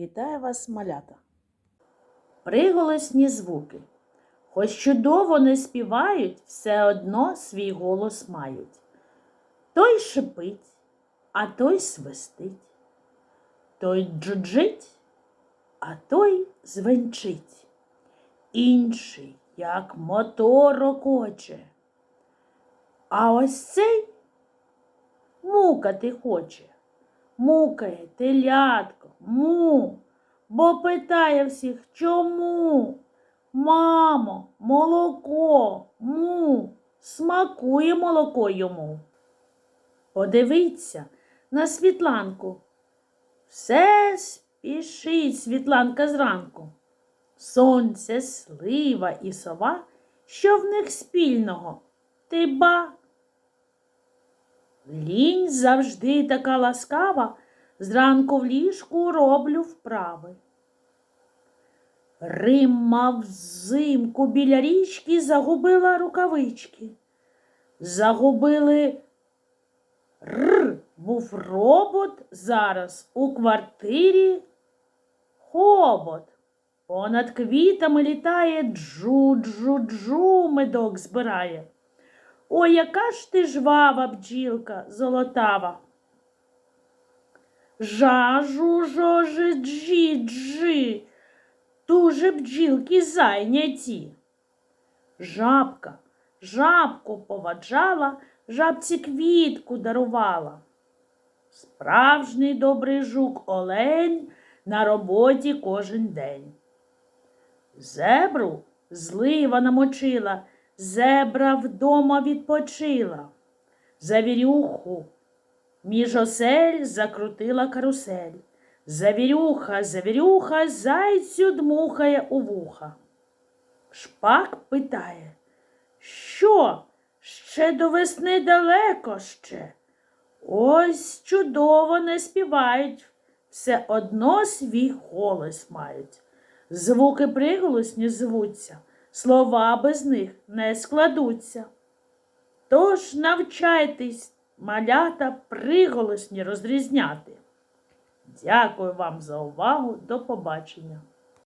Вітаю вас, малята. Приголосні звуки. Хоч чудово не співають, все одно свій голос мають. Той шипить, а той свистить, той джуджить, а той звенчить. Інший, як мотор рокоче. А ось цей мукати хоче. Мукає телятко, му, бо питає всіх чому? Мамо, молоко, му, смакує молоко йому. Подивіться на світланку. Все спішить світланка зранку. Сонце, слива і сова, що в них спільного? Ти ба. Лінь завжди така ласкава, зранку в ліжку роблю вправи. Римма взимку біля річки загубила рукавички. Загубили р, був робот зараз у квартирі хобот. Понад квітами літає джу-джу-джу медок збирає. Ой, яка ж ти жвава бджілка золотава. Жажу жожи джі джи, дуже бджілки зайняті. Жабка, жабку поваджала, жабці квітку дарувала. Справжній добрий жук олень на роботі кожен день. Зебру злива намочила, зебра вдома відпочила. Завірюху між осель закрутила карусель. Завірюха, завірюха, зайцю дмухає у вуха. Шпак питає, що ще до весни далеко ще? Ось чудово не співають, все одно свій голос мають. Звуки приголосні звуться, слова без них не складуться. Тож навчайтесь, малята, приголосні розрізняти. Дякую вам за увагу. До побачення.